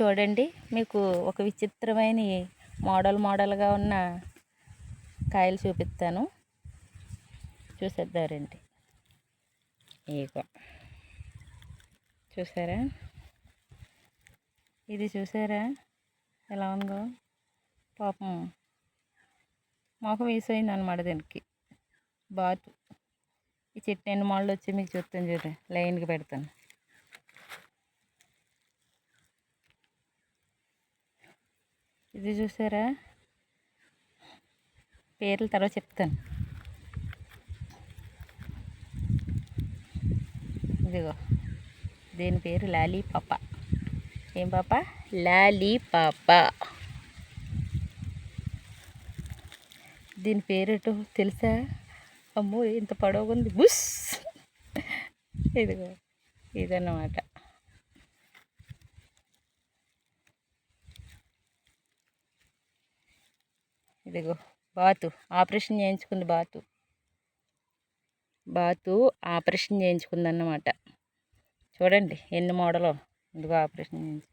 చూడండి మీకు ఒక విచిత్రమైన మోడల్ మోడల్గా ఉన్న కాయలు చూపిస్తాను. చూసేద్దారండి. ఇగో. చూసారా? ఇది చూసారా? ఎలా ఉందో? పాపం మొఖం వేసైంది అనమాట దీనికి. బాతు. ఈ చెట్టు ఎన్ని మాళ్ళు వచ్చి మీకు చూస్తాను చూడండి లైన్కి పెడతాను. ఇది చూసారా? పేర్లు తర్వాత చెప్తాను. ఇదిగో దీని పేరు లాలీ పాప ఏం పాప? లాలీ పాప దీని పేరేటో తెలుసా? అమ్మో ఇంత పొడవుంది బుస్. ఇదిగో ఇదన్నమాట. ఇదిగో బాతు ఆపరేషన్ చేయించుకుంది బాతు. బాతు ఆపరేషన్ చేయించుకుంది అన్నమాట చూడండి ఎన్ని మోడలో ఇదిగో ఆపరేషన్ చేయించు.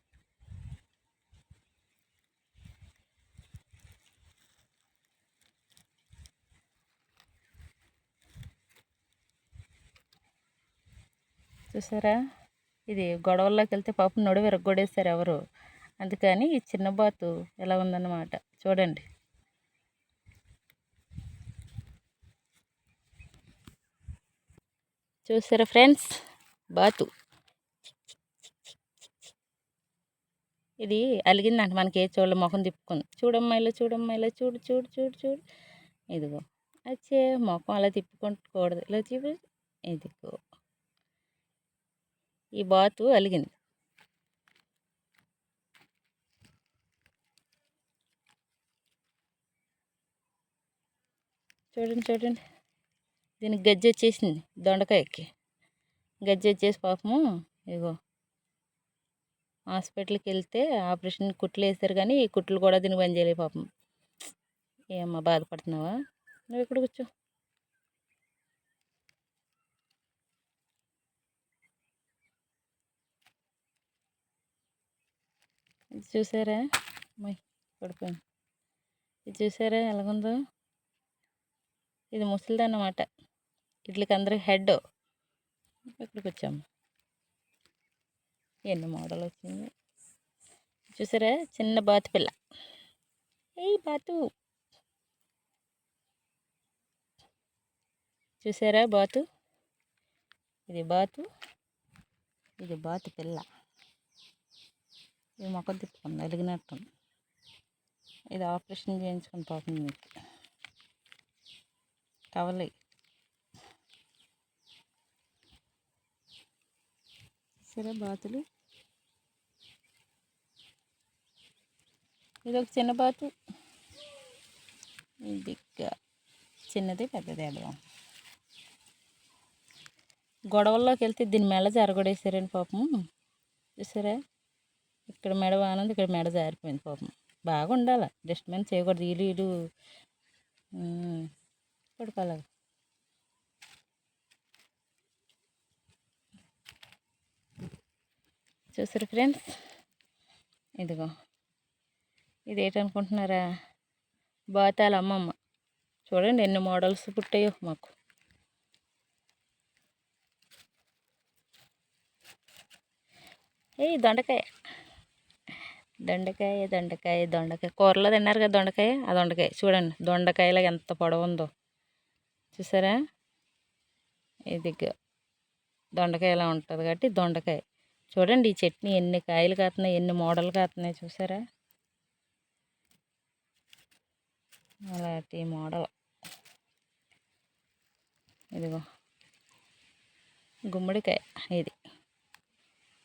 చూసారా? ఇది గొడవల్లోకి వెళ్తే పాపం నడువు విరగొడేస్తారు ఎవరు. అందుకని ఈ చిన్న బాతు ఎలా ఉందన్నమాట. చూడండి. చూసారా ఫ్రెండ్స్? బాతు. ఇది అలిగిందంట మనకి ఏ చూడలే ముఖం తిప్పుకుంది చూడమ్మా ఇలా చూడమ్మా ఇలా చూడు చూడు చూడు చూడు. ఇదిగో. అచ్చే ముఖం అలా తిప్పుకుంటూకూడదు ఇలా చూపు ఇదిగో. ఈ బాతు అలిగింది. చూడండి చూడండి. దీనికి గజ్జి వచ్చేసింది దొండకాయకి. గజ్జి వచ్చేసి పాపము ఇగో హాస్పిటల్కి వెళ్తే ఆపరేషన్ కుట్లు వేస్తారు కానీ ఈ కుట్లు కూడా దీనికి పని చేయలేదు పాపం. ఏమ్మా బాధపడుతున్నావా? నువ్వు ఇక్కడ కూర్చో. ఇది చూసారా? మై పడిపోయింది. ఇది చూసారా? ఎలాగుందో? ఇది ముసలిది అన్నమాట. వీటికి అందరికి హెడ్. ఇక్కడికి వచ్చాము. ఎన్ని మోడల్ వచ్చింది? చూసారా? చిన్న బాతు పిల్ల. ఏ బాతు. చూసారా బాతు? ఇది బాతు. ఇది బాతు పిల్ల. ఇది మొక్క తిప్పుకుంది అలిగినట్టు ఇది ఆపరేషన్ చేయించుకుని పోతుంది. మీకు కవలి సరే బాతులు. ఇది ఒక చిన్న బాతు. ఇది చిన్నది పెద్దది అడవం గొడవల్లోకి వెళ్తే దీని మెడ జరగొడేసారండి పాపం. చూసారా? ఇక్కడ మెడ బాగానుంది ఇక్కడ మెడ జారిపోయింది పాపం. బాగా ఉండాలి డస్ట్బిన్ చేయకూడదు వీళ్ళు వీళ్ళు పడుకోవాలి చూసారు ఫ్రెండ్స్? ఇదిగో. ఇది ఏంటనుకుంటున్నారా బాతాల అమ్మమ్మ. చూడండి ఎన్ని మోడల్స్ పుట్టాయో మాకు. ఏ దొండకాయ. దొండకాయ దొండకాయ దొండకాయ. కూరలో తిన్నారు కదా దొండకాయ? ఆ దొండకాయ. చూడండి దొండకాయలో ఎంత పొడవు ఉందో చూసారా? ఇది దొండకాయ ఎలా ఉంటుంది కాబట్టి దొండకాయ. చూడండి ఈ చట్నీ ఎన్ని కాయలు కాస్తున్నాయి ఎన్ని మోడల్ కాస్తున్నాయి చూసారా? అలాంటి మోడల్. ఇదిగో. గుమ్మడికాయ ఇది.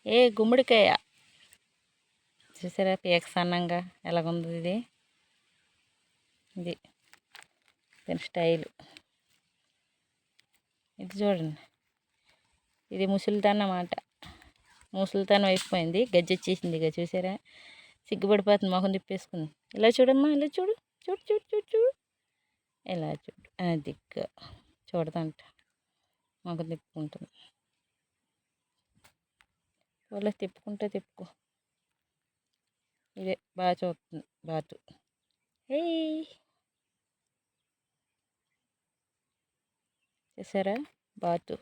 ఏ గుమ్మడికాయ? చూసారా పీక సన్నంగా ఎలాగుంది ఇది? ఇది దీని స్టైలు. ఇది చూడండి. ఇది ముసలితనం ముసలితనం అయిపోయింది. గజ్జొచ్చేసింది ఇక చూసారా? సిగ్గుపడిపోతుంది మొహం తిప్పేసుకుంది. ఇలా చూడమ్మా ఇలా చూడు చూడు చూడు చూడు చూడు. ఇలా చూడు. అది చూడదంట. మొహం తిప్పుకుంటుంది. వాళ్ళ తిప్పుకుంటే తిప్పుకో. ఇదే బాగా చూస్తుంది బాతు ఏయ్! చూసారా? బాతు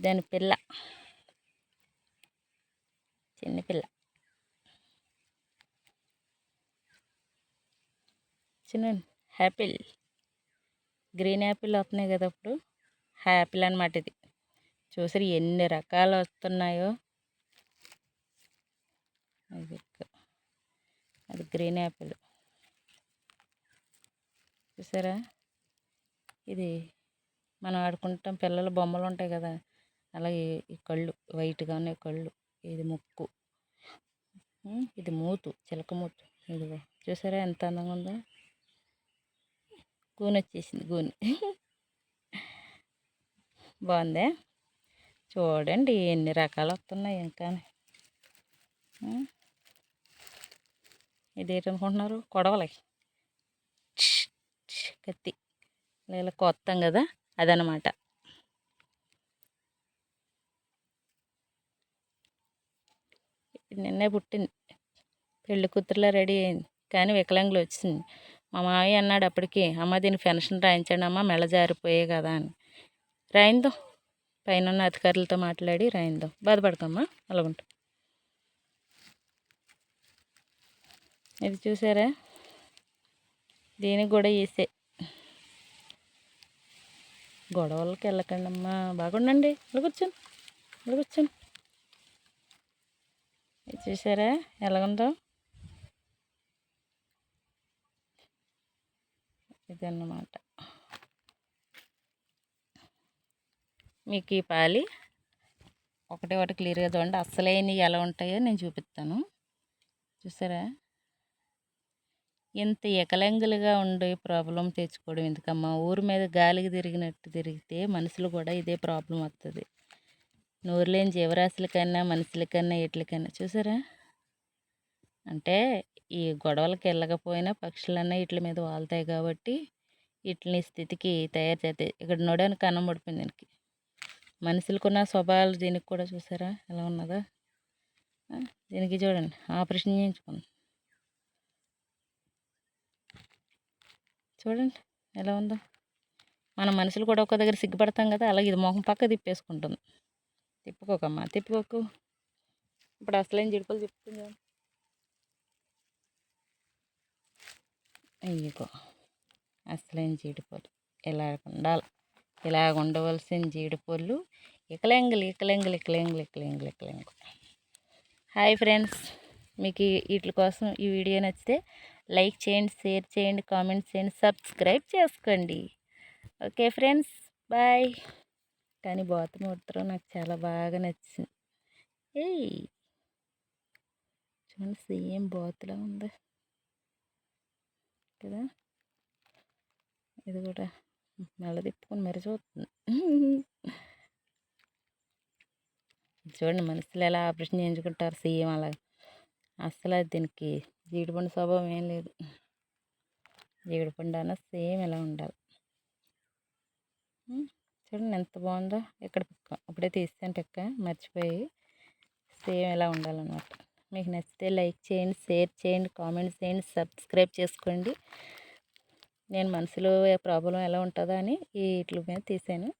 దాని పిల్ల. చిన్న పిల్ల. చిన్న హ్యాపిల్ గ్రీన్ యాపిల్ వస్తున్నాయి కదా అప్పుడు. హ్యాపిల్ అనమాట ఇది. చూసారు ఎన్ని రకాలు వస్తున్నాయో. అది అది గ్రీన్ యాపిల్ చూసారా? ఇది మనం ఆడుకుంటాం పిల్లల బొమ్మలు ఉంటాయి కదా. అలాగే ఈ కళ్ళు వైట్గా ఉన్నాయి కళ్ళు ఇది ముక్కు ఇది మూతు చిలక మూతు ఇదిగో చూసారా ఎంత అందంగా ఉందో? గూనె వచ్చేసింది గూనె. బాగుందే? చూడండి ఎన్ని రకాలు వస్తున్నాయి ఇంకా ఇదేంటనుకుంటున్నారు? కొడవలై. కత్తి ఇలా కొత్తాం కదా అదనమాట. నిన్నే పుట్టింది. పెళ్ళి కూతురులా రెడీ అయింది. కానీ వికలాంగులు వచ్చింది. మా మావయ్య అన్నాడు అప్పటికి అమ్మ దీన్ని పెన్షన్ రాయించండి అమ్మ మెల్ల జారిపోయే కదా అని. రాయిందో పైన ఉన్న అధికారులతో మాట్లాడి రాయిందో బాధపడకమ్మా అలాగుంటా ఇది చూసారా? దీనికి కూడా వేసే గొడవలకి వెళ్ళకండి అమ్మా బాగుండండి. ఇలా కూర్చొని ఇలా కూర్చొని చూసారా? ఎలాగుందో? ఇదన్నమాట. మీకు ఈ పాలి ఒకటి ఒకటి క్లియర్గా చూడండి. అసలైనవి ఎలా ఉంటాయో నేను చూపిస్తాను. చూసారా? ఇంత ఎకలంగులుగా ఉండే ప్రాబ్లం తెచ్చుకోవడం ఎందుకమ్మా? ఊరి మీద గాలికి తిరిగినట్టు తిరిగితే మనుషులు కూడా ఇదే ప్రాబ్లం వస్తుంది నోరు లేని జీవరాశులకన్నా మనుషులకన్నా వీటికన్నా చూసారా? అంటే ఈ గొడవలకి వెళ్ళకపోయినా పక్షులన్నా వీటి మీద వాళ్తాయి కాబట్టి వీటిని స్థితికి తయారు చేస్తాయి. ఇక్కడ నొడానికి కన్నం పడిపోయింది దీనికి. మనుషులకున్న స్వభావాలు దీనికి కూడా చూసారా? ఎలా ఉన్నదో? దీనికి చూడండి. ఆపరేషన్ చేయించుకుంది. చూడండి ఎలా ఉందో. మన మనుషులు కూడా ఒక దగ్గర సిగ్గుపడతాం కదా అలాగే ఇది మొహం పక్క తిప్పేసుకుంటుంది. తిప్పుకోకమ్మా తిప్పుకోకు. ఇప్పుడు అసలేం జిడుపులు తిప్పుకుందాం అయ్యకో అసలేం జీడిపళ్ళు ఇలా ఉండాలి. ఇలా ఉండవలసిన జీడిపళ్ళు ఇకలెంగులు ఇకలెంగులు ఇకలెంగులు ఇకలెంగులు ఇకలెంగు హాయ్ ఫ్రెండ్స్ మీకు వీటి కోసం ఈ వీడియో నచ్చితే లైక్ చేయండి షేర్ చేయండి కామెంట్ చేయండి సబ్స్క్రైబ్ చేసుకోండి. Okay friends bye. కానీ బోత మాత్రం నాకు చాలా బాగా నచ్చింది. ఏయ్! చూడండి సేమ్ బోతలా ఉంది. కదా? ఇది కూడా మెల్ల తిప్పుకొని మరి చూస్తుంది. చూడండి మనుషులు ఎలా ఆపరేషన్ చేయించుకుంటారు సీఎం అలా. అసలు దీనికి జీడిపండు స్వభావం ఏం లేదు. జీడిపండు అన్న సేమ్ ఇలా ఉండాలి. చూడండి ఎంత బాగుందో. ఇక్కడ పిక్క ఇప్పుడే తీస్తాను పిక్క మర్చిపోయి. సేమ్ ఇలా ఉండాలన్నమాట. మీకు నచ్చితే లైక్ చేయండి షేర్ చేయండి కామెంట్ చేయండి సబ్స్క్రైబ్ చేసుకోండి. నేను మనసులో ప్రాబ్లం ఎలా ఉంటుందో అని వీటి మీద తీసాను.